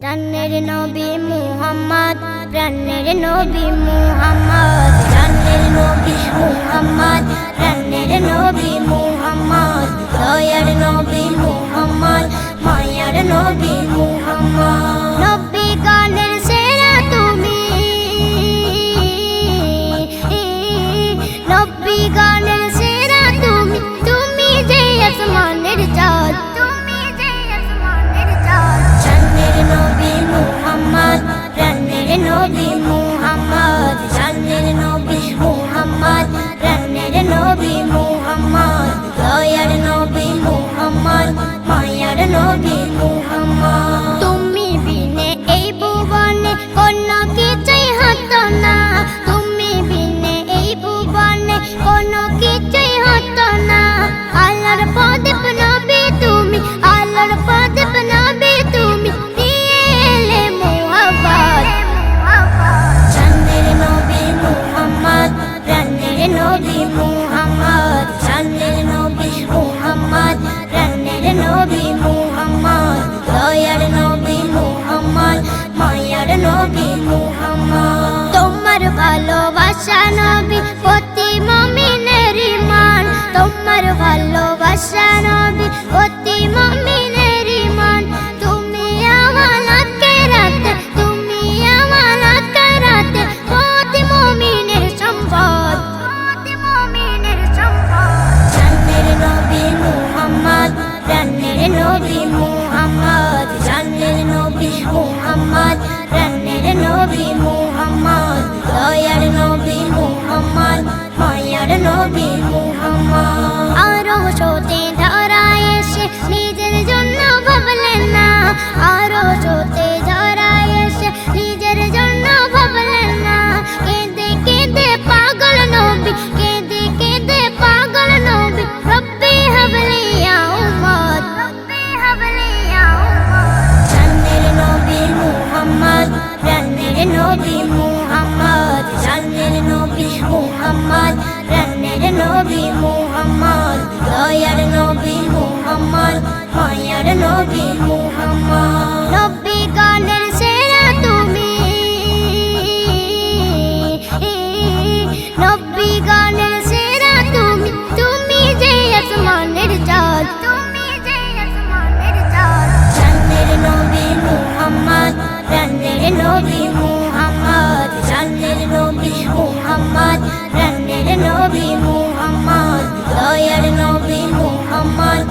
প্রাণের নবী মুহাম্মদ প্রাণের নবী মুহাম্মদ প্রাণের নবী মুহাম্মদ প্রাণের নবী মুহাম্মদ দয়ার নবী মুহাম্মদ মায়ার নবী মুহাম্মদ নবী গানের সেরা তুমি নবী মুহাম্মদ জানের নবী মুহাম্মদ চাঁদের নবী মুহাম্মদ, প্রাণের নবী মুহাম্মদ, দয়ার নবী মুহাম্মদ, মায়ার নবী মুহাম্মদ। তোমার ভালোবাসা নবী নবী মুহাম্মদ জানের নবী মুহাম্মদ রানের নবী মুহাম্মদ দয়ার নবী মুহাম্মদ মায়ার নবী মুহাম্মদ নবী মুহাম্মদ জানের নবী মুহাম্মদ রানের নবী মুহাম্মদ দয়ার নবী মুহাম্মদ মুহাম্মদ রঙের নবী মুহাম্মদ দয়ার নবী মুহাম্মদ